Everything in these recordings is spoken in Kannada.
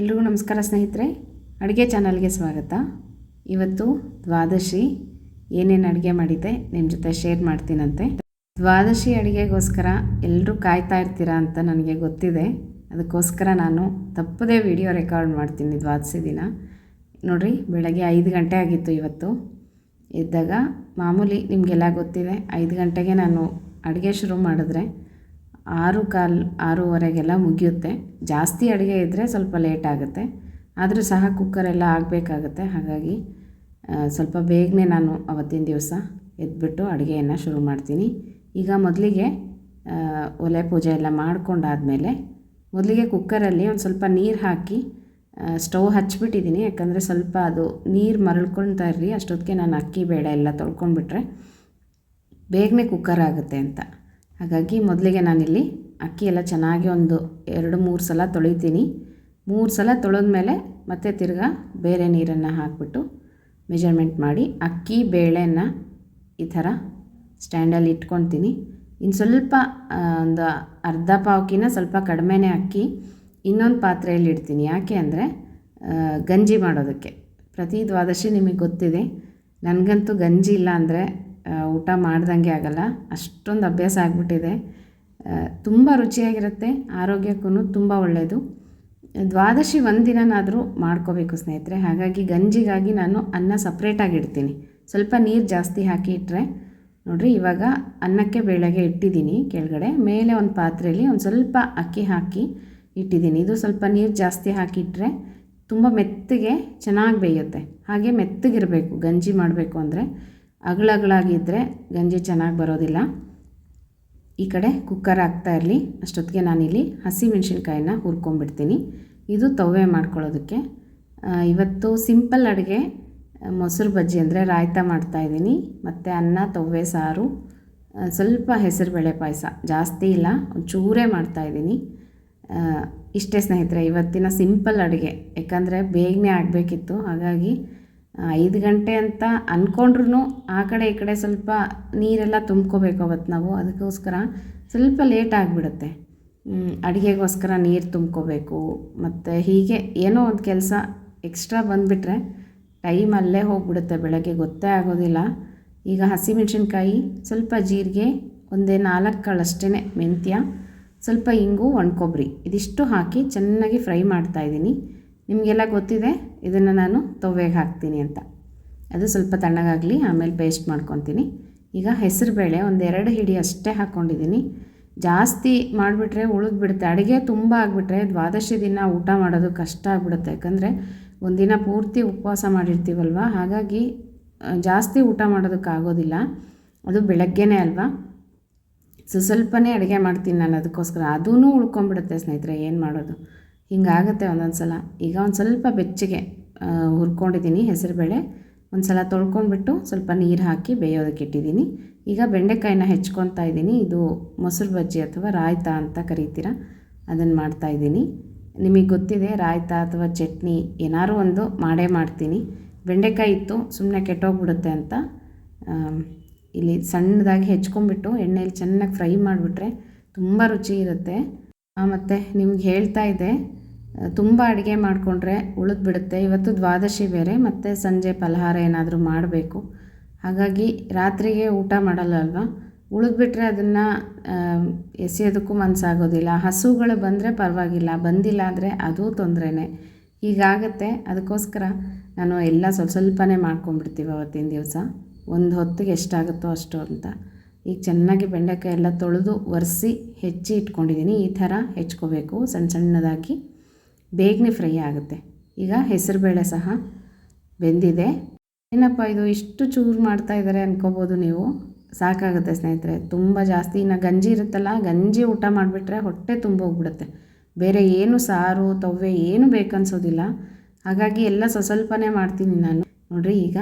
ಎಲ್ರಿಗೂ ನಮಸ್ಕಾರ ಸ್ನೇಹಿತರೆ. ಅಡುಗೆ ಚಾನಲ್ಗೆ ಸ್ವಾಗತ. ಇವತ್ತು ದ್ವಾದಶಿ. ಏನೇನು ಅಡುಗೆ ಮಾಡಿದ್ದೆ ನಿಮ್ಮ ಜೊತೆ ಶೇರ್ ಮಾಡ್ತೀನಂತೆ. ದ್ವಾದಶಿ ಅಡುಗೆಗೋಸ್ಕರ ಎಲ್ಲರೂ ಕಾಯ್ತಾ ಇರ್ತೀರಾ ಅಂತ ನನಗೆ ಗೊತ್ತಿದೆ. ಅದಕ್ಕೋಸ್ಕರ ನಾನು ತಪ್ಪದೇ ವಿಡಿಯೋ ರೆಕಾರ್ಡ್ ಮಾಡ್ತೀನಿ ದ್ವಾದಶಿ ದಿನ. ನೋಡಿರಿ, ಬೆಳಗ್ಗೆ ಐದು ಗಂಟೆ ಆಗಿತ್ತು ಇವತ್ತು. ಇದ್ದಾಗ ಮಾಮೂಲಿ ನಿಮಗೆಲ್ಲ ಗೊತ್ತಿದೆ, ಐದು ಗಂಟೆಗೆ ನಾನು ಅಡುಗೆ ಶುರು ಮಾಡಿದ್ರೆ ಆರು ಕಾಲು ಆರೂವರೆಗೆಲ್ಲ ಮುಗಿಯುತ್ತೆ. ಜಾಸ್ತಿ ಅಡುಗೆ ಇದ್ದರೆ ಸ್ವಲ್ಪ ಲೇಟ್ ಆಗುತ್ತೆ. ಆದರೂ ಸಹ ಕುಕ್ಕರೆಲ್ಲ ಆಗಬೇಕಾಗತ್ತೆ. ಹಾಗಾಗಿ ಸ್ವಲ್ಪ ಬೇಗನೆ ನಾನು ಅವತ್ತಿನ ದಿವಸ ಎದ್ಬಿಟ್ಟು ಅಡುಗೆಯನ್ನು ಶುರು ಮಾಡ್ತೀನಿ. ಈಗ ಮೊದಲಿಗೆ ಒಲೆ ಪೂಜೆ ಎಲ್ಲ ಮಾಡ್ಕೊಂಡಾದಮೇಲೆ ಮೊದಲಿಗೆ ಕುಕ್ಕರಲ್ಲಿ ಒಂದು ಸ್ವಲ್ಪ ನೀರು ಹಾಕಿ ಸ್ಟೌವ್ ಹಚ್ಬಿಟ್ಟಿದ್ದೀನಿ ಯಾಕಂದರೆ ಸ್ವಲ್ಪ ಅದು ನೀರು ಮರಳ್ಕೊಳ್ತಾ ಇರಲಿ. ಅಷ್ಟೊತ್ತಿಗೆ ನಾನು ಅಕ್ಕಿ, ಬೇಳೆ ಎಲ್ಲ ತೊಳ್ಕೊಂಡ್ಬಿಟ್ರೆ ಬೇಗನೆ ಕುಕ್ಕರ್ ಆಗುತ್ತೆ ಅಂತ. ಹಾಗಾಗಿ ಮೊದಲಿಗೆ ನಾನಿಲ್ಲಿ ಅಕ್ಕಿ ಎಲ್ಲ ಚೆನ್ನಾಗಿ ಒಂದು ಎರಡು ಮೂರು ಸಲ ತೊಳಿತೀನಿ. ಮೂರು ಸಲ ತೊಳೆದ್ಮೇಲೆ ಮತ್ತೆ ತಿರ್ಗಾ ಬೇರೆ ನೀರನ್ನು ಹಾಕ್ಬಿಟ್ಟು ಮೆಜರ್ಮೆಂಟ್ ಮಾಡಿ ಅಕ್ಕಿ, ಬೇಳೆನ ಈ ಥರ ಸ್ಟ್ಯಾಂಡಲ್ಲಿ ಇಟ್ಕೊತೀನಿ ಇನ್ನು ಸ್ವಲ್ಪ ಒಂದು ಅರ್ಧ ಪಾವುಕಿನ ಸ್ವಲ್ಪ ಕಡಿಮೆನೇ ಅಕ್ಕಿ ಇನ್ನೊಂದು ಪಾತ್ರೆಯಲ್ಲಿ ಇಡ್ತೀನಿ. ಯಾಕೆ ಅಂದರೆ ಗಂಜಿ ಮಾಡೋದಕ್ಕೆ. ಪ್ರತಿ ದ್ವಾದಶಿ ನಿಮಗೆ ಗೊತ್ತಿದೆ. ನನಗಂತೂ ಗಂಜಿ ಇಲ್ಲ ಅಂದರೆ ಊಟ ಮಾಡ್ದಂಗೆ ಆಗಲ್ಲ. ಅಷ್ಟೊಂದು ಅಭ್ಯಾಸ ಆಗಿಬಿಟ್ಟಿದೆ. ತುಂಬ ರುಚಿಯಾಗಿರುತ್ತೆ. ಆರೋಗ್ಯಕ್ಕೂ ತುಂಬ ಒಳ್ಳೆಯದು ದ್ವಾದಶಿ ಒಂದಿನನಾದರೂ ಮಾಡ್ಕೋಬೇಕು ಸ್ನೇಹಿತರೆ. ಹಾಗಾಗಿ ಗಂಜಿಗಾಗಿ ನಾನು ಅನ್ನ ಸಪ್ರೇಟಾಗಿ ಇಡ್ತೀನಿ. ಸ್ವಲ್ಪ ನೀರು ಜಾಸ್ತಿ ಹಾಕಿ ಇಟ್ಟರೆ ನೋಡಿರಿ ಇವಾಗ ಅನ್ನಕ್ಕೆ ಬೇಳೆಗೆ ಇಟ್ಟಿದ್ದೀನಿ ಕೆಳಗಡೆ. ಮೇಲೆ ಒಂದು ಪಾತ್ರೆಯಲ್ಲಿ ಒಂದು ಸ್ವಲ್ಪ ಅಕ್ಕಿ ಹಾಕಿ ಇಟ್ಟಿದ್ದೀನಿ. ಇದು ಸ್ವಲ್ಪ ನೀರು ಜಾಸ್ತಿ ಹಾಕಿಟ್ರೆ ತುಂಬ ಮೆತ್ತಗೆ ಚೆನ್ನಾಗಿ ಬೇಯುತ್ತೆ. ಹಾಗೆ ಮೆತ್ತಗಿರಬೇಕು. ಗಂಜಿ ಮಾಡಬೇಕು ಅಂದರೆ. ಅಗಳಗಳಾಗಿದ್ದರೆ ಗಂಜಿ ಚೆನ್ನಾಗಿ ಬರೋದಿಲ್ಲ. ಈ ಕಡೆ ಕುಕ್ಕರ್ ಹಾಕ್ತಾ ಇರಲಿ. ಅಷ್ಟೊತ್ತಿಗೆ ನಾನಿಲ್ಲಿ ಹಸಿ ಹುರ್ಕೊಂಬಿಡ್ತೀನಿ ಹುರ್ಕೊಂಡ್ಬಿಡ್ತೀನಿ. ಇದು ತವ್ವೆ ಮಾಡ್ಕೊಳ್ಳೋದಕ್ಕೆ. ಇವತ್ತು ಸಿಂಪಲ್ ಅಡುಗೆ ಮೊಸರು ಬಜ್ಜಿ ಅಂದರೆ ರಾಯ್ತ ಮಾಡ್ತಾಯಿದ್ದೀನಿ ಮತ್ತು ಅನ್ನ, ತವ್ವೆ, ಸಾರು ಸ್ವಲ್ಪ ಹೆಸರುಬೇಳೆ ಪಾಯಸ. ಜಾಸ್ತಿ ಇಲ್ಲ, ಒಂಚೂರೇ ಮಾಡ್ತಾಯಿದ್ದೀನಿ ಇಷ್ಟೇ ಸ್ನೇಹಿತರೆ, ಇವತ್ತಿನ ಸಿಂಪಲ್ ಅಡುಗೆ. ಯಾಕಂದರೆ ಬೇಗನೆ ಆಗಬೇಕಿತ್ತು. ಹಾಗಾಗಿ ಐದು ಗಂಟೆ ಅಂತ ಅಂದ್ಕೊಂಡ್ರೂ ಆ ಕಡೆ ಈ ಕಡೆ ಸ್ವಲ್ಪ ನೀರೆಲ್ಲ ತುಂಬ್ಕೋಬೇಕು ಅವತ್ತು ನಾವು. ಅದಕ್ಕೋಸ್ಕರ ಸ್ವಲ್ಪ ಲೇಟ್ ಆಗಿಬಿಡುತ್ತೆ. ಅಡುಗೆಗೋಸ್ಕರ ನೀರು ತುಂಬ್ಕೋಬೇಕು. ಮತ್ತು ಹೀಗೆ ಏನೋ ಒಂದು ಕೆಲಸ ಎಕ್ಸ್ಟ್ರಾ ಬಂದುಬಿಟ್ರೆ ಟೈಮ್ ಅಲ್ಲೇ ಹೋಗಿಬಿಡುತ್ತೆ. ಬೆಳಗ್ಗೆ ಗೊತ್ತೇ ಆಗೋದಿಲ್ಲ. ಈಗ ಹಸಿಮೆಣ್ಸಿನ್ಕಾಯಿ, ಸ್ವಲ್ಪ ಜೀರಿಗೆ, ಒಂದೇ ನಾಲ್ಕು ಕಾಳಷ್ಟೇ ಮೆಂತ್ಯ, ಸ್ವಲ್ಪ ಇಂಗು ಒಣಕೊಬ್ಬರಿ ಇದಿಷ್ಟು ಹಾಕಿ ಚೆನ್ನಾಗಿ ಫ್ರೈ ಮಾಡ್ತಾಯಿದ್ದೀನಿ ನಿಮಗೆಲ್ಲ ಗೊತ್ತಿದೆ? ಇದನ್ನು ನಾನು ತವ್ವೆಗೆ ಹಾಕ್ತೀನಿ ಅಂತ. ಅದು ಸ್ವಲ್ಪ ತಣ್ಣಗಾಗಲಿ, ಆಮೇಲೆ ಪೇಸ್ಟ್ ಮಾಡ್ಕೊತೀನಿ. ಈಗ ಹೆಸರುಬೇಳೆ ಬೇಳೆ ಒಂದೆರಡು ಹಿಡಿ ಅಷ್ಟೇ ಹಾಕ್ಕೊಂಡಿದ್ದೀನಿ ಜಾಸ್ತಿ ಮಾಡಿಬಿಟ್ರೆ ಉಳಿದ್ಬಿಡುತ್ತೆ. ಅಡುಗೆ ತುಂಬ ಆಗಿಬಿಟ್ರೆ ದ್ವಾದಶಿ ದಿನ ಊಟ ಮಾಡೋದು ಕಷ್ಟ ಆಗಿಬಿಡುತ್ತೆ. ಯಾಕಂದರೆ ಒಂದಿನ ಪೂರ್ತಿ ಉಪವಾಸ ಮಾಡಿರ್ತೀವಲ್ವ? ಹಾಗಾಗಿ ಜಾಸ್ತಿ ಊಟ ಮಾಡೋದಕ್ಕಾಗೋದಿಲ್ಲ ಅದು ಬೆಳಗ್ಗೆನೇ ಅಲ್ವಾ? ಸೊ, ಸ್ವಲ್ಪನೇ ಅಡುಗೆ ಮಾಡ್ತೀನಿ ನಾನು ಅದಕ್ಕೋಸ್ಕರ. ಅದೂ ಉಳ್ಕೊಂಬಿಡುತ್ತೆ ಸ್ನೇಹಿತರೆ, ಏನು ಮಾಡೋದು? ಹಿಂಗಾಗುತ್ತೆ ಒಂದೊಂದು ಸಲ ಈಗ ಒಂದು ಸ್ವಲ್ಪ ಬೆಚ್ಚಗೆ ಹುರ್ಕೊಂಡಿದ್ದೀನಿ ಹೆಸರುಬೇಳೆ. ಒಂದು ಸಲ ತೊಳ್ಕೊಂಡ್ಬಿಟ್ಟು ಸ್ವಲ್ಪ ನೀರು ಹಾಕಿ ಬೇಯೋದಕ್ಕೆ ಇಟ್ಟಿದ್ದೀನಿ. ಈಗ ಬೆಂಡೆಕಾಯಿನ ಹೆಚ್ಕೊತಾ ಇದ್ದೀನಿ. ಇದು ಮೊಸರು ಬಜ್ಜಿ ಅಥವಾ ರಾಯ್ತ ಅಂತ ಕರಿತೀರ? ಅದನ್ನು ಮಾಡ್ತಾಯಿದ್ದೀನಿ ನಿಮಗೆ ಗೊತ್ತಿದೆ ರಾಯ್ತ ಅಥವಾ ಚಟ್ನಿ ಏನಾದ್ರು ಒಂದು ಮಾಡೇ ಮಾಡ್ತೀನಿ. ಬೆಂಡೆಕಾಯಿ ಇತ್ತು ಸುಮ್ಮನೆ ಕೆಟ್ಟೋಗ್ಬಿಡುತ್ತೆ ಅಂತ. ಇಲ್ಲಿ ಸಣ್ಣದಾಗಿ ಹೆಚ್ಕೊಂಡ್ಬಿಟ್ಟು ಎಣ್ಣೆಯಲ್ಲಿ ಚೆನ್ನಾಗಿ ಫ್ರೈ ಮಾಡಿಬಿಟ್ರೆ ತುಂಬ ರುಚಿ ಇರುತ್ತೆ. ಮತ್ತು ನಿಮ್ಗೆ ಹೇಳ್ತಾ ಇದ್ದೆ ಆ, ತುಂಬ ಅಡುಗೆ ಮಾಡಿಕೊಂಡ್ರೆ ಉಳಿದ್ಬಿಡುತ್ತೆ. ಇವತ್ತು ದ್ವಾದಶಿ ಬೇರೆ, ಮತ್ತು ಸಂಜೆ ಫಲಹಾರ ಏನಾದರೂ ಮಾಡಬೇಕು. ಹಾಗಾಗಿ ರಾತ್ರಿಗೆ ಊಟ ಮಾಡಲ್ಲ ಅಲ್ವಾ? ಉಳಿದ್ಬಿಟ್ರೆ ಅದನ್ನು ಎಸೆಯೋದಕ್ಕೂ ಮನಸ್ಸಾಗೋದಿಲ್ಲ ಹಸುಗಳು ಬಂದರೆ ಪರವಾಗಿಲ್ಲ. ಬಂದಿಲ್ಲ ಅಂದರೆ ಅದೂ ತೊಂದರೆನೇ. ಹೀಗಾಗತ್ತೆ. ಅದಕ್ಕೋಸ್ಕರ ನಾನು ಎಲ್ಲ ಸ್ವಲ್ಪ ಸ್ವಲ್ಪನೇ ಮಾಡ್ಕೊಂಡ್ಬಿಡ್ತೀವಿ ಅವತ್ತಿನ ದಿವಸ. ಒಂದು ಹೊತ್ತಿಗೆ ಎಷ್ಟಾಗುತ್ತೋ ಅಷ್ಟು ಅಂತ. ಈಗ ಚೆನ್ನಾಗಿ ಬೆಂಡೆಕಾಯಿ ಎಲ್ಲ ತೊಳೆದು ಒರೆಸಿ ಹೆಚ್ಚಿ ಇಟ್ಕೊಂಡಿದ್ದೀನಿ ಈ ಥರ ಹೆಚ್ಕೋಬೇಕು. ಸಣ್ಣ ಸಣ್ಣದಾಗಿ. ಬೇಗನೆ ಫ್ರೈ ಆಗುತ್ತೆ. ಈಗ ಹೆಸರುಬೇಳೆ ಸಹ ಬೆಂದಿದೆ. ಏನಪ್ಪ ಇದು ಇಷ್ಟು ಚೂರು ಮಾಡ್ತಾ ಇದ್ದಾರೆ ಅನ್ಕೋಬೋದು ನೀವು. ಸಾಕಾಗುತ್ತೆ ಸ್ನೇಹಿತರೆ, ತುಂಬ ಜಾಸ್ತಿ. ಇನ್ನು ಗಂಜಿ ಇರುತ್ತಲ್ಲ, ಗಂಜಿ ಊಟ ಮಾಡಿಬಿಟ್ರೆ ಹೊಟ್ಟೆ ತುಂಬ ಹೋಗ್ಬಿಡುತ್ತೆ ಬೇರೆ ಏನು ಸಾರು, ತವ್ವೆ ಏನು ಬೇಕನ್ಸೋದಿಲ್ಲ. ಹಾಗಾಗಿ ಎಲ್ಲ ಸ್ವಸ್ವಲ್ಪನೇ ಮಾಡ್ತೀನಿ ನಾನು. ನೋಡಿರಿ, ಈಗ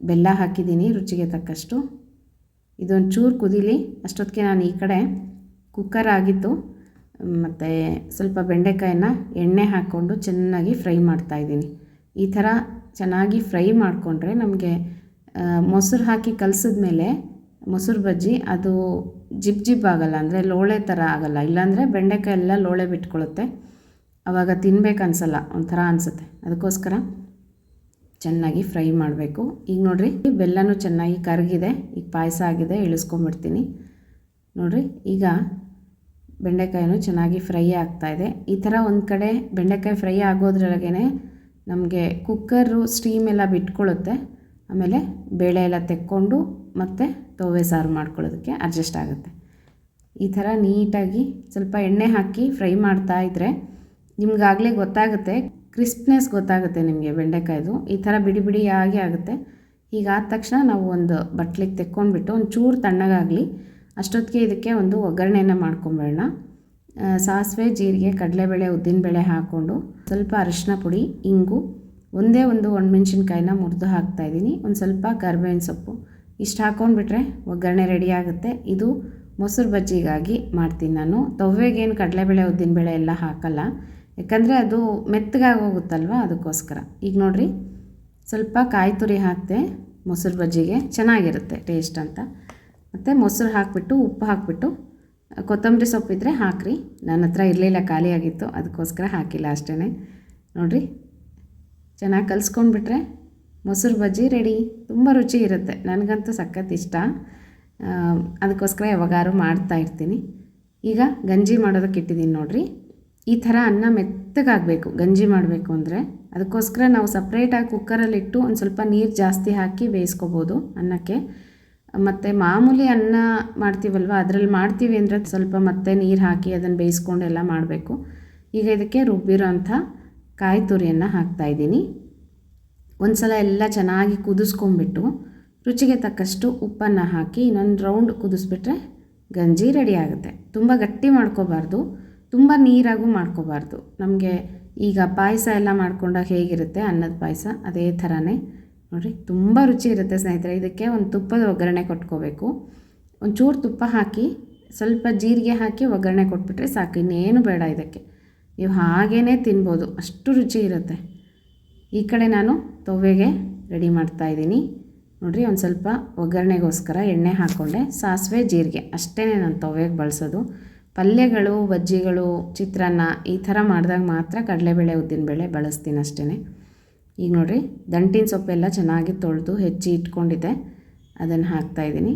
ಬೆಲ್ಲ ಹಾಕಿದ್ದೀನಿ ರುಚಿಗೆ ತಕ್ಕಷ್ಟು. ಇದೊಂದು ಚೂರು ಕುದೀಲಿ, ಅಷ್ಟೊತ್ತಿಗೆ ನಾನು ಈ ಕಡೆ ಕುಕ್ಕರ್ ಆಗಿತ್ತು. ಮತ್ತು ಸ್ವಲ್ಪ ಬೆಂಡೆಕಾಯನ್ನ ಎಣ್ಣೆ ಹಾಕ್ಕೊಂಡು ಚೆನ್ನಾಗಿ ಫ್ರೈ ಮಾಡ್ತಾಯಿದ್ದೀನಿ ಈ ಥರ ಚೆನ್ನಾಗಿ ಫ್ರೈ ಮಾಡಿಕೊಂಡ್ರೆ ನಮಗೆ ಮೊಸರು ಹಾಕಿ ಕಲಸಿದ ಮೇಲೆ ಮೊಸರು ಬಜ್ಜಿ ಅದು ಜಿಪ್ ಜಿಬ್ ಆಗಲ್ಲ, ಅಂದರೆ ಲೋಳೆ ಥರ ಆಗಲ್ಲ. ಇಲ್ಲಾಂದರೆ ಬೆಂಡೆಕಾಯಿ ಎಲ್ಲ ಲೋಳೆ ಬಿಟ್ಕೊಳ್ಳುತ್ತೆ ಆವಾಗ ತಿನ್ಬೇಕು ಅನ್ಸಲ್ಲ, ಒಂಥರ ಅನಿಸುತ್ತೆ. ಅದಕ್ಕೋಸ್ಕರ ಚೆನ್ನಾಗಿ ಫ್ರೈ ಮಾಡಬೇಕು. ಈಗ ನೋಡಿರಿ, ಬೆಲ್ಲನೂ ಚೆನ್ನಾಗಿ ಕರಗಿದೆ. ಈಗ ಪಾಯಸ ಆಗಿದೆ, ಇಳಿಸ್ಕೊಂಬಿಡ್ತೀನಿ. ನೋಡಿರಿ, ಈಗ ಬೆಂಡೆಕಾಯಿನೂ ಚೆನ್ನಾಗಿ ಫ್ರೈ ಆಗ್ತಾಯಿದೆ ಈ ಥರ ಒಂದು ಕಡೆ ಬೆಂಡೆಕಾಯಿ ಫ್ರೈ ಆಗೋದ್ರೊಳಗೇ ನಮಗೆ ಕುಕ್ಕರು ಸ್ಟೀಮ್ ಎಲ್ಲ ಬಿಟ್ಕೊಳ್ಳುತ್ತೆ ಆಮೇಲೆ ಬೇಳೆ ಎಲ್ಲ ತೆಕ್ಕೊಂಡು ಮತ್ತು ತೋವೆ ಸಾರು ಮಾಡ್ಕೊಳ್ಳೋದಕ್ಕೆ ಅಡ್ಜಸ್ಟ್ ಆಗುತ್ತೆ. ಈ ಥರ ನೀಟಾಗಿ ಸ್ವಲ್ಪ ಎಣ್ಣೆ ಹಾಕಿ ಫ್ರೈ ಮಾಡ್ತಾ ಇದ್ದರೆ ನಿಮ್ಗಾಗಲೇ ಗೊತ್ತಾಗುತ್ತೆ ಕ್ರಿಸ್ಪ್ನೆಸ್ ಗೊತ್ತಾಗುತ್ತೆ ನಿಮಗೆ ಬೆಂಡೆಕಾಯ್ದು. ಈ ಥರ ಬಿಡಿ ಬಿಡಿಯಾಗಿ ಆಗುತ್ತೆ. ಹೀಗಾದ ತಕ್ಷಣ ನಾವು ಒಂದು ಬಟ್ಲಿಗೆ ತೆಕ್ಕೊಂಡ್ಬಿಟ್ಟು ಒಂದು ಚೂರು ತಣ್ಣಗಾಗಲಿ ಅಷ್ಟೊತ್ತಿಗೆ ಇದಕ್ಕೆ ಒಂದು ಒಗ್ಗರಣೆಯನ್ನು ಮಾಡ್ಕೊಂಬಿಡೋಣ. ಸಾಸಿವೆ, ಜೀರಿಗೆ, ಕಡಲೆಬೇಳೆ, ಉದ್ದಿನಬೇಳೆ ಹಾಕ್ಕೊಂಡು ಸ್ವಲ್ಪ ಅರಿಶಿನ ಪುಡಿ, ಇಂಗು, ಒಂದೇ ಒಂದು ಒಣಮೆಣ್ಸಿನ್ಕಾಯಿನ ಮುರಿದು ಹಾಕ್ತಾಯಿದ್ದೀನಿ ಒಂದು ಸ್ವಲ್ಪ ಕರ್ಬೇವಿನ ಸೊಪ್ಪು. ಇಷ್ಟು ಹಾಕ್ಕೊಂಡ್ಬಿಟ್ರೆ ಒಗ್ಗರಣೆ ರೆಡಿ ಆಗುತ್ತೆ. ಇದು ಮೊಸರು ಬಜ್ಜಿಗಾಗಿ ಮಾಡ್ತೀನಿ ನಾನು. ತವ್ವೆಗೇನು ಕಡಲೆಬೇಳೆ, ಉದ್ದಿನಬೇಳೆ ಎಲ್ಲ ಹಾಕಲ್ಲ. ಯಾಕಂದರೆ ಅದು ಮೆತ್ತಗಾಗಿ ಹೋಗುತ್ತಲ್ವ ಅದಕ್ಕೋಸ್ಕರ. ಈಗ ನೋಡಿರಿ, ಸ್ವಲ್ಪ ಕಾಯಿ ತುರಿ ಹಾಕಿದೆ ಮೊಸರು ಬಜ್ಜಿಗೆ. ಚೆನ್ನಾಗಿರುತ್ತೆ ಟೇಸ್ಟ್ ಅಂತ. ಮತ್ತು ಮೊಸರು ಹಾಕಿಬಿಟ್ಟು ಉಪ್ಪು ಹಾಕಿಬಿಟ್ಟು, ಕೊತ್ತಂಬರಿ ಸೊಪ್ಪಿದ್ರೆ ಹಾಕಿರಿ. ನನ್ನ ಹತ್ರ ಇರಲಿಲ್ಲ ಖಾಲಿಯಾಗಿತ್ತು ಅದಕ್ಕೋಸ್ಕರ ಹಾಕಿಲ್ಲ ಅಷ್ಟೇ ನೋಡಿರಿ, ಚೆನ್ನಾಗಿ ಕಲಿಸ್ಕೊಂಡ್ಬಿಟ್ರೆ ಮೊಸರು ಬಜ್ಜಿ ರೆಡಿ ತುಂಬ ರುಚಿ ಇರುತ್ತೆ. ನನಗಂತೂ ಸಖತ್ ಇಷ್ಟ. ಅದಕ್ಕೋಸ್ಕರ ಯಾವಾಗಾರು ಮಾಡ್ತಾ ಇರ್ತೀನಿ. ಈಗ ಗಂಜಿ ಮಾಡೋದಕ್ಕೆ ಇಟ್ಟಿದ್ದೀನಿ ನೋಡಿರಿ. ಈ ಥರ ಅನ್ನ ಮೆತ್ತಗಾಗಬೇಕು. ಗಂಜಿ ಮಾಡಬೇಕು ಅಂದರೆ ಅದಕ್ಕೋಸ್ಕರ ನಾವು ಸಪ್ರೇಟಾಗಿ ಕುಕ್ಕರಲ್ಲಿಟ್ಟು ಒಂದು ಸ್ವಲ್ಪ ನೀರು ಜಾಸ್ತಿ ಹಾಕಿ ಬೇಯಿಸ್ಕೋಬೋದು ಅನ್ನಕ್ಕೆ. ಮತ್ತು ಮಾಮೂಲಿ ಅನ್ನ ಮಾಡ್ತೀವಲ್ವ? ಅದರಲ್ಲಿ ಮಾಡ್ತೀವಿ ಅಂದರೆ ಸ್ವಲ್ಪ ಮತ್ತೆ ನೀರು ಹಾಕಿ ಅದನ್ನು ಬೇಯಿಸ್ಕೊಂಡು ಎಲ್ಲ ಮಾಡಬೇಕು. ಈಗ ಇದಕ್ಕೆ ರುಬ್ಬಿರೋ ಅಂಥ ಕಾಯಿ ತುರಿಯನ್ನು ಹಾಕ್ತಾಯಿದ್ದೀನಿ ಒಂದು ಸಲ ಎಲ್ಲ ಚೆನ್ನಾಗಿ ಕುದಿಸ್ಕೊಂಬಿಟ್ಟು ರುಚಿಗೆ ತಕ್ಕಷ್ಟು ಉಪ್ಪನ್ನು ಹಾಕಿ ಇನ್ನೊಂದು ರೌಂಡ್ ಕುದಿಸ್ಬಿಟ್ರೆ ಗಂಜಿ ರೆಡಿ ಆಗುತ್ತೆ. ತುಂಬ ಗಟ್ಟಿ ಮಾಡ್ಕೋಬಾರ್ದು, ತುಂಬ ನೀರಾಗೂ ಮಾಡ್ಕೋಬಾರ್ದು. ನಮಗೆ ಈಗ ಪಾಯಸ ಎಲ್ಲ ಮಾಡ್ಕೊಂಡಾಗ ಹೇಗಿರುತ್ತೆ? ಅನ್ನದ ಪಾಯಸ, ಅದೇ ಥರನೇ. ನೋಡಿರಿ, ತುಂಬ ರುಚಿ ಇರುತ್ತೆ ಸ್ನೇಹಿತರೆ. ಇದಕ್ಕೆ ಒಂದು ತುಪ್ಪದ ಒಗ್ಗರಣೆ ಕೊಟ್ಕೋಬೇಕು. ಒಂಚೂರು ತುಪ್ಪ ಹಾಕಿ, ಸ್ವಲ್ಪ ಜೀರಿಗೆ ಹಾಕಿ ಒಗ್ಗರಣೆ ಕೊಟ್ಬಿಟ್ರೆ ಸಾಕು, ಇನ್ನೇನು ಬೇಡ ಇದಕ್ಕೆ. ನೀವು ಹಾಗೇ ತಿನ್ಬೋದು, ಅಷ್ಟು ರುಚಿ ಇರುತ್ತೆ. ಈ ಕಡೆ ನಾನು ತೊವೆಗೆ ರೆಡಿ ಮಾಡ್ತಾ ಇದ್ದೀನಿ. ನೋಡಿರಿ, ಒಂದು ಸ್ವಲ್ಪ ಒಗ್ಗರಣೆಗೋಸ್ಕರ ಎಣ್ಣೆ ಹಾಕ್ಕೊಂಡೆ ಸಾಸಿವೆ, ಜೀರಿಗೆ ಅಷ್ಟೇ ನಾನು ತೊವೆಗೆ ಬಳಸೋದು. ಪಲ್ಯಗಳು, ಬಜ್ಜಿಗಳು, ಚಿತ್ರಾನ್ನ ಈ ಥರ ಮಾಡಿದಾಗ ಮಾತ್ರ ಕಡಲೆಬೇಳೆ, ಉದ್ದಿನಬೇಳೆ ಬಳಸ್ತೀನಿ ಅಷ್ಟೇ ಈಗ ನೋಡಿರಿ, ದಂಟಿನ ಸೊಪ್ಪೆಲ್ಲ ಚೆನ್ನಾಗಿ ತೊಳೆದು ಹೆಚ್ಚಿ ಇಟ್ಕೊಂಡಿದ್ದೆ. ಅದನ್ನು ಹಾಕ್ತಾಯಿದ್ದೀನಿ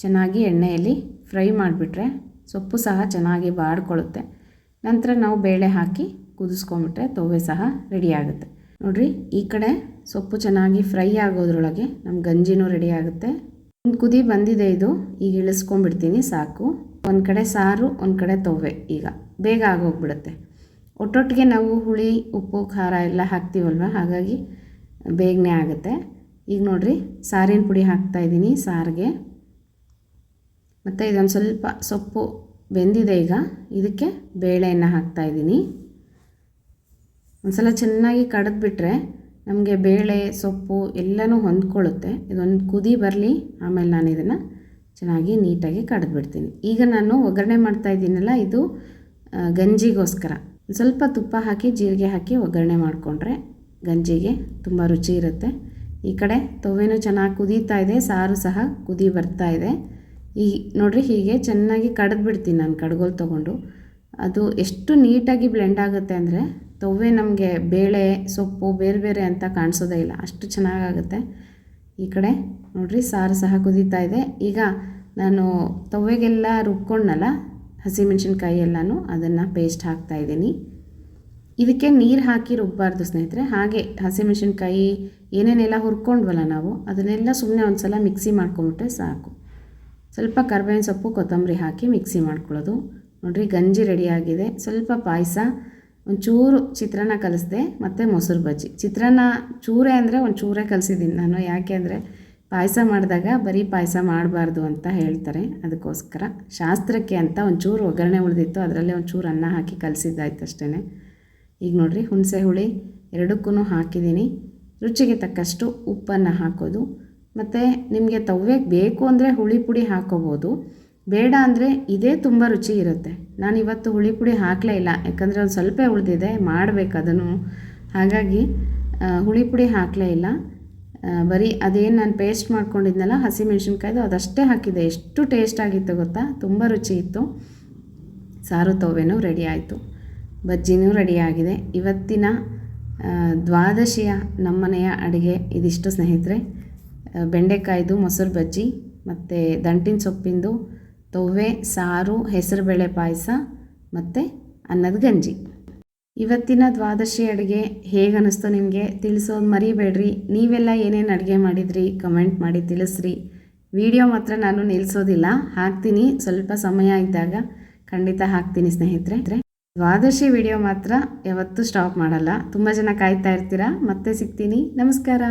ಚೆನ್ನಾಗಿ ಎಣ್ಣೆಯಲ್ಲಿ ಫ್ರೈ ಮಾಡಿಬಿಟ್ರೆ ಸೊಪ್ಪು ಸಹ ಚೆನ್ನಾಗಿ ಬಾಡ್ಕೊಳ್ಳುತ್ತೆ ನಂತರ ನಾವು ಬೇಳೆ ಹಾಕಿ ಕುದಿಸ್ಕೊಂಬಿಟ್ರೆ ತೊವೆ ಸಹ ರೆಡಿ ಆಗುತ್ತೆ. ನೋಡಿರಿ, ಈ ಕಡೆ ಸೊಪ್ಪು ಚೆನ್ನಾಗಿ ಫ್ರೈ ಆಗೋದ್ರೊಳಗೆ ನಮ್ಮ ಗಂಜಿನೂ ರೆಡಿ ಆಗುತ್ತೆ. ಒಂದು ಕುದಿ ಬಂದಿದೆ ಇದು, ಈಗ ಇಳಿಸ್ಕೊಂಡ್ಬಿಡ್ತೀನಿ ಸಾಕು. ಒಂದು ಕಡೆ ಸಾರು, ಒಂದು ಕಡೆ ತೋವೆ ಈಗ. ಬೇಗ ಆಗೋಗ್ಬಿಡುತ್ತೆ. ಒಟ್ಟೊಟ್ಟಿಗೆ ನಾವು ಹುಳಿ, ಉಪ್ಪು, ಖಾರ ಎಲ್ಲ ಹಾಕ್ತೀವಲ್ವ? ಹಾಗಾಗಿ ಬೇಗನೆ ಆಗುತ್ತೆ. ಈಗ ನೋಡಿರಿ, ಸಾರಿನ ಪುಡಿ ಹಾಕ್ತಾಯಿದ್ದೀನಿ ಸಾರಿಗೆ. ಮತ್ತು ಇದೊಂದು ಸ್ವಲ್ಪ ಸೊಪ್ಪು ಬೆಂದಿದೆ ಈಗ. ಇದಕ್ಕೆ ಬೇಳೆಯನ್ನು ಹಾಕ್ತಾಯಿದ್ದೀನಿ ಒಂದು ಸಲ ಚೆನ್ನಾಗಿ ಕಡಿದ್ಬಿಟ್ರೆ ನಮಗೆ ಬೇಳೆ, ಸೊಪ್ಪು ಎಲ್ಲನೂ ಹೊಂದ್ಕೊಳ್ಳುತ್ತೆ. ಇದೊಂದು ಕುದಿ ಬರಲಿ, ಆಮೇಲೆ ನಾನು ಇದನ್ನು ಚೆನ್ನಾಗಿ ನೀಟಾಗಿ ಕಡಿದ್ಬಿಡ್ತೀನಿ. ಈಗ ನಾನು ಒಗ್ಗರಣೆ ಮಾಡ್ತಾ ಇದ್ದೀನಲ್ಲ, ಇದು ಗಂಜಿಗೋಸ್ಕರ. ಸ್ವಲ್ಪ ತುಪ್ಪ ಹಾಕಿ, ಜೀರಿಗೆ ಹಾಕಿ ಒಗ್ಗರಣೆ ಮಾಡಿಕೊಂಡ್ರೆ ಗಂಜಿಗೆ ತುಂಬ ರುಚಿ ಇರುತ್ತೆ. ಈ ಕಡೆ ತೊವೆನೂ ಚೆನ್ನಾಗಿ ಕುದೀತಾ ಇದೆ, ಸಾರು ಸಹ ಕುದಿ ಬರ್ತಾ ಇದೆ. ಈ ನೋಡಿರಿ ಹೀಗೆ ಚೆನ್ನಾಗಿ ಕಡಿದ್ಬಿಡ್ತೀನಿ ನಾನು ಕಡ್ಗೋಲು ತೊಗೊಂಡು. ಅದು ಎಷ್ಟು ನೀಟಾಗಿ ಬ್ಲೆಂಡ್ ಆಗುತ್ತೆ ಅಂದರೆ ತೊವೆ ನಮಗೆ ಬೇಳೆ, ಸೊಪ್ಪು, ಬೇರೆ ಬೇರೆ ಅಂತ ಕಾಣಿಸೋದೇ ಇಲ್ಲ, ಅಷ್ಟು ಚೆನ್ನಾಗಾಗುತ್ತೆ ಈ ಕಡೆ ನೋಡಿರಿ ಸಾರು ಸಹ ಕುದೀತಾ ಇದೆ. ಈಗ ನಾನು ತೊವೆಗೆಲ್ಲ ರುಬ್ಕೊಂಡನಲ್ಲ ಹಸಿಮೆಣ್ಸಿನ್ಕಾಯಿ ಎಲ್ಲನೂ ಅದನ್ನು ಪೇಸ್ಟ್ ಹಾಕ್ತಾ ಇದ್ದೀನಿ. ಇದಕ್ಕೆ ನೀರು ಹಾಕಿ ರುಬ್ಬಾರ್ದು ಸ್ನೇಹಿತರೆ. ಹಾಗೆ ಹಸಿಮೆಣ್ಸಿನ್ಕಾಯಿ ಏನೇನೆಲ್ಲ ಹುರ್ಕೊಂಡ್ವಲ್ಲ ನಾವು, ಅದನ್ನೆಲ್ಲ ಸುಮ್ಮನೆ ಒಂದು ಸಲ ಮಿಕ್ಸಿ ಮಾಡ್ಕೊಂಬಿಟ್ರೆ ಸಾಕು. ಸ್ವಲ್ಪ ಕರ್ಬೇವಿನ ಸೊಪ್ಪು, ಕೊತ್ತಂಬರಿ ಹಾಕಿ ಮಿಕ್ಸಿ ಮಾಡ್ಕೊಳ್ಳೋದು. ನೋಡಿರಿ, ಗಂಜಿ ರೆಡಿಯಾಗಿದೆ ಸ್ವಲ್ಪ ಪಾಯಸ, ಒಂಚೂರು ಚಿತ್ರಾನ್ನ ಕಲಿಸ್ದೆ, ಮತ್ತು ಮೊಸರು ಬಜ್ಜಿ. ಚಿತ್ರಾನ್ನ ಚೂರೆ ಅಂದರೆ ಒಂದು ಕಲಿಸಿದ್ದೀನಿ ನಾನು. ಯಾಕೆ ಅಂದರೆ ಪಾಯಸ ಮಾಡಿದಾಗ ಬರೀ ಪಾಯಸ ಮಾಡಬಾರ್ದು ಅಂತ ಹೇಳ್ತಾರೆ. ಅದಕ್ಕೋಸ್ಕರ ಶಾಸ್ತ್ರಕ್ಕೆ ಅಂತ ಒಂಚೂರು ಒಗ್ಗರಣೆ ಉಳಿದಿತ್ತು. ಅದರಲ್ಲೇ ಒಂಚೂರು ಅನ್ನ ಹಾಕಿ ಕಲಸಿದ್ದಾಯ್ತು ಅಷ್ಟೇ ಈಗ ನೋಡಿರಿ ಹುಣಸೆ ಹುಳಿ ಎರಡಕ್ಕೂ ಹಾಕಿದ್ದೀನಿ. ರುಚಿಗೆ ತಕ್ಕಷ್ಟು ಉಪ್ಪನ್ನು ಹಾಕೋದು. ಮತ್ತು ನಿಮಗೆ ತವ್ಯಕ್ಕೆ ಬೇಕು ಅಂದರೆ ಹುಳಿ ಪುಡಿ ಹಾಕೋಬೋದು. ಬೇಡ ಅಂದರೆ ಇದೇ ತುಂಬ ರುಚಿ ಇರುತ್ತೆ. ನಾನು ಇವತ್ತು ಹುಳಿ ಪುಡಿ ಹಾಕಲೇ ಇಲ್ಲ. ಯಾಕಂದರೆ ಒಂದು ಸ್ವಲ್ಪ ಉಳಿದಿದೆ. ಮಾಡಬೇಕು ಅದನ್ನು. ಹಾಗಾಗಿ ಹುಳಿ ಪುಡಿ ಹಾಕಲೇ ಇಲ್ಲ. ಬರೀ ಅದೇನು ನಾನು ಪೇಸ್ಟ್ ಮಾಡ್ಕೊಂಡಿದ್ನಲ್ಲ ಹಸಿಮೆಣ್ಸಿನ್ಕಾಯ್ದು ಅದಷ್ಟೇ ಹಾಕಿದೆ. ಎಷ್ಟು ಟೇಸ್ಟ್ ಆಗಿತ್ತು ಗೊತ್ತಾ? ತುಂಬ ರುಚಿ ಇತ್ತು. ಸಾರು ತೋವೆನೂ ರೆಡಿ ಆಯಿತು. ಬಜ್ಜಿನೂ ರೆಡಿಯಾಗಿದೆ ಇವತ್ತಿನ ದ್ವಾದಶಿಯ ನಮ್ಮನೆಯ ಅಡುಗೆ ಇದಿಷ್ಟು ಸ್ನೇಹಿತರೆ. ಬೆಂಡೆಕಾಯ್ದು, ಮೊಸರು ಬಜ್ಜಿ, ಮತ್ತು ದಂಟಿನ ಸೊಪ್ಪಿಂದು, ತೊವ್ವೆ, ಸಾರು, ಹೆಸರುಬೇಳೆ ಪಾಯಸ, ಮತ್ತು ಅನ್ನದ ಗಂಜಿ. ಇವತ್ತಿನ ದ್ವಾದಶಿ ಅಡುಗೆ ಹೇಗನ್ನಿಸ್ತು ನಿಮಗೆ? ತಿಳಿಸೋದು ಮರಿಬೇಡ್ರಿ. ನೀವೆಲ್ಲ ಏನೇನು ಅಡುಗೆ ಮಾಡಿದ್ರಿ? ಕಮೆಂಟ್ ಮಾಡಿ ತಿಳಿಸ್ರಿ. ವಿಡಿಯೋ ಮಾತ್ರ ನಾನು ನಿಲ್ಲಿಸೋದಿಲ್ಲ ಹಾಕ್ತೀನಿ. ಸ್ವಲ್ಪ ಸಮಯ ಇದ್ದಾಗ ಖಂಡಿತ ಹಾಕ್ತೀನಿ ಸ್ನೇಹಿತರೆ. ದ್ವಾದಶಿ ವಿಡಿಯೋ ಮಾತ್ರ ಯಾವತ್ತೂ ಸ್ಟಾಪ್ ಮಾಡಲ್ಲ. ತುಂಬ ಜನ ಕಾಯ್ತಾ ಇರ್ತೀರಾ? ಮತ್ತೆ ಸಿಗ್ತೀನಿ. ನಮಸ್ಕಾರ.